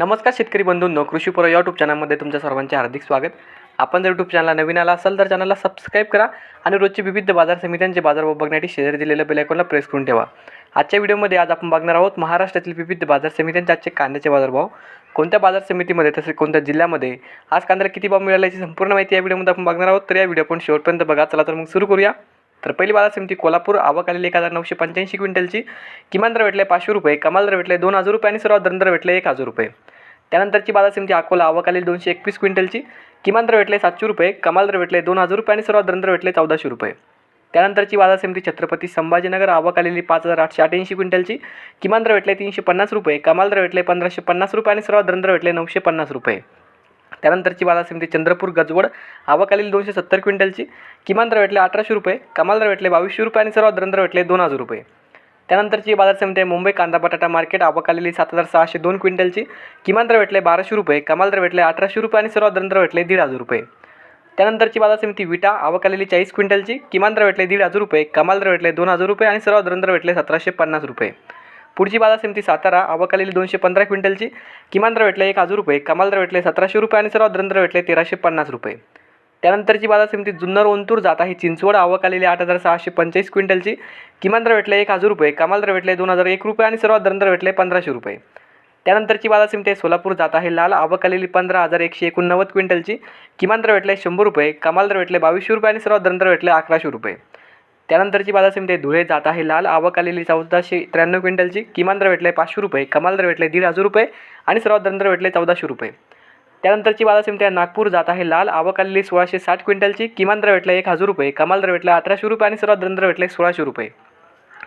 नमस्कार शेतकरी बंधूंनो कृषीपुरा यूट्यूब चॅनलमध्ये तुमच्या सर्वांचे हार्दिक स्वागत. आपण जर यूट्यूब चॅनलला नवीन आला असाल तर चॅनलला सबस्क्राईब करा आणि रोजचे विविध बाजार समित्यांचे बाजारभाव बघण्यासाठी शेजारी दिलेल्या बेलायकॉनला प्रेस करून ठेवा. आजच्या व्हिडिओमध्ये आज आपण बघणार आहोत महाराष्ट्रातील विविध बाजार समित्यांचे आजचे कांद्याचे बाजारभाव. कोणत्या बाजार समितीमध्ये तसेच कोणत्या जिल्ह्यामध्ये? आज कांद्याला किती भाव मिळाला याची संपूर्ण माहिती या व्हिडिओमध्ये आपण बघणार आहोत. तर या व्हिडिओ आपण शेवटपर्यंत बघा. चला तर मग सुरू करूया. तर पहिली बाजार समिती कोल्हापूर. आवक आलेली एक हजार नऊशे पंच्याऐंशी क्विंटलची. किमान दर भेटले पाचशे रुपये. कमाल दर भेटले दोन हजार रुपये आणि सर्वात दर भेटले एक हजार रुपये. त्यानंतरची बाजार समिती अकोला आवक दोनशे एकवीस क्विंटलची. किमान दर भेटले सातशे रुपये कमाल दर भेटले दोन हजार रुपये आणि सर्वात दर भेटले चौदाशे रुपये. त्यानंतरची बाजार समिती छत्रपती संभाजीनगर आवक आलेली पाच हजार आठशे अठ्याऐंशी क्विंटलची. किमान दर भेटले तीनशे पन्नास रुपये कमाल दर भेटले पंधराशे पन्नास रुपये आणि सर्वात दर भेटले नऊशे पन्नास रुपये. त्यानंतरची बाजार समिती चंद्रपूर गजवड आवक आलेली दोनशे सत्तर क्विंटलची. किमान दर भेटले अठराशे रुपये कमाल दर भेटले बावीसशे रुपये आणि सर्वात दर भेटले दोन हजार रुपये. त्यानंतरची बाजार समिती आहे मुंबई कांदा बटाटा मार्केट आवक आलेली सात हजार सहाशे दोन क्विंटलची. किमान दर भेटले बाराशे रुपये कमाल दर भेटले अठराशे रुपये आणि सर्वात दर भेटले दीड हजार रुपये. त्यानंतरची बाजार समिती विटा आवक आलेली चाळीस क्विंटलची. किमान दर भेटले दीड हजार रुपये कमाल दर भेटले दोन हजार रुपये आणि सर्वात दर भेटले सतराशे पन्नास रुपये. पुढची बाजार समिती सातारा आवक आलेली दोनशे पंधरा क्विंटलची. किमान दर भेटले एक हजार रुपये कमाल दर भेटले सतराशे रुपये आणि सर्वात दर भेटले तेराशे पन्नास रुपये. त्यानंतरची बाजार समिती जुन्नर ओंतूर जात आहे. चिंचवड आवक आलेली आठ हजार सहाशे पंचेचाळीस क्विंटलची. किमान दर भेटले एक हजार रुपये. कमाल दर भेटले दोन हजार एक रुपये आणि सर्वात दर भेटले पंधराशे रुपये. त्यानंतरची बाजार समिती आहे सोलापूर जात आहे. लाल आवक आलेली पंधरा हजार एकशे एकोणनव्वद क्विंटलची. किमान दर भेटले शंभर रुपये. कमाल दर भेटले बावीसशे रुपये आणि सर्वात दर भेटले अकराशे रुपये. त्यानंतरची बाजार समिती आहे धुळे जात आहे. लाल आवक आलेली चौदाशे त्र्याण्णव क्विंटलची. किमान दर भेटले पाचशे रुपये. कमाल दर भेटले दीड हजार रुपये आणि सर्वात दर भेटले चौदाशे रुपये. त्यानंतरची बाजार समिती आहे नागपूर जात आहे. लाल आवक आलेली सोळाशे साठ क्विंटलची किमान दर भेटला एक हजार रुपये कमाल दर भेटला अठराशे रुपये आणि सर्वात दर भेटले सोळाशे रुपये.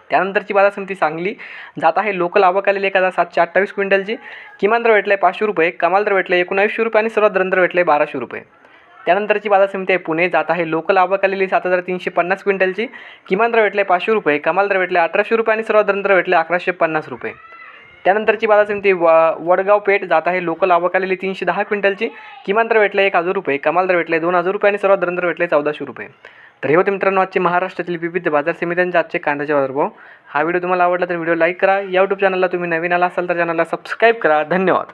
त्यानंतरची बाजार समिती सांगली जात आहे लोकल आवक आलेली एक हजार सातशे अठ्ठावीस क्विंटलची किमान दर भेटले पाचशे रुपये कमाल दर भेटले एकोणावीसशे रुपये आणि सर्वात दर भेटले बाराशे रुपये. त्यानंतरची बाजार समिती आहे पुणे जात आहे लोकल आवक आलेली सात हजार तीनशे पन्नास क्विंटलची किमान दर भेटले पाचशे रुपये कमाल दर भेटले अठराशे रुपये आणि सर्वात दर भेटले अकराशे पन्नास रुपये. त्यानंतरची बाजार समिती व वडगाव पेठ जात आहे. लोकल आवक आलेली तीनशे दहा क्विंटलची. किमान दर भेटले एक हजार रुपये. कमाल दर भेटले दोन हजार रुपये आणि सर्वात दर भेटले चौदाशे रुपये. तर हे होते मित्रांनो आजचे महाराष्ट्रातील विविध बाजार समित्यांचे आजचे कांद्याचे बाजारभाव हा व्हिडिओ तुम्हाला आवडला तर व्हिडिओ लाईक करा. या यूट्यूब चॅनलला तुम्ही नवीन आला असाल तर चॅनलला सबस्क्राईब करा. धन्यवाद.